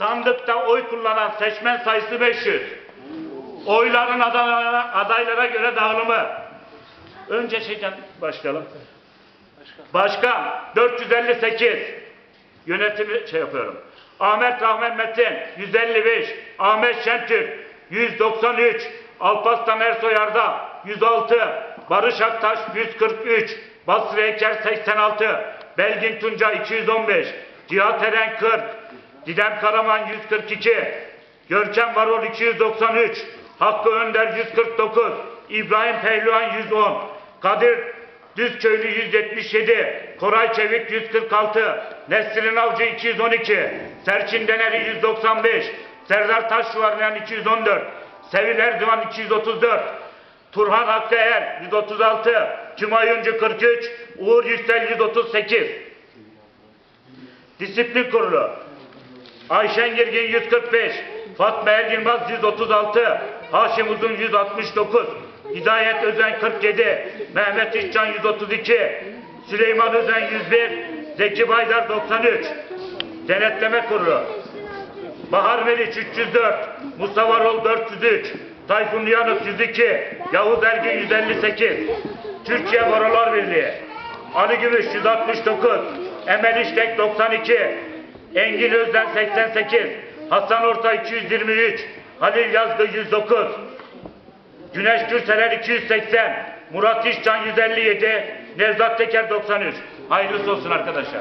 Sandıkta oy kullanan seçmen sayısı 500. Oyların adaylara, adaylara göre dağılımı. Önce şeyden başlayalım. Başkan 458. Yönetimi şey yapıyorum. Ahmet Rahmet Metin 155. Ahmet Şentürk 193. Alparslan Ersoy Arda 106. Barış Aktaş 143. Basri Eker 86. Belgin Tunca 215. Cihat Eren 40. Didem Karaman 142. Görkem Varol 293. Hakkı Önder 149. İbrahim Pehlivan 110. Kadir Düzköylü 177, Koray Çevik 146, Nesrin Avcı 212, Serçin Deneri 195, Serdar Taşvarlayan 214, Sevil Erdoğan 234, Turhan Hakkı Er 136, Cümayuncu 43, Uğur Yüksel 138. Disiplin Kurulu Ayşen Girgin 145, Fatma El Yılmaz 136, Haşim Uzun 169, Hidayet Özen 47, Mehmet İşcan 132, Süleyman Özen 101, Zeki Baydar 93. Denetleme Kurulu. Bahar Meriç 304, Mustafa Rol 403, Tayfun Yanık 102, Yavuz Ergin 158, Türkiye Barolar Birliği, Ali Gümüş 169, Emel İştek 92, Engin Özden 88, Hasan Orta 223, Halil Yazgı 109, Güneş Gürseler 280, Murat İşcan 157, Nevzat Teker 93. Hayırlısı olsun arkadaşlar.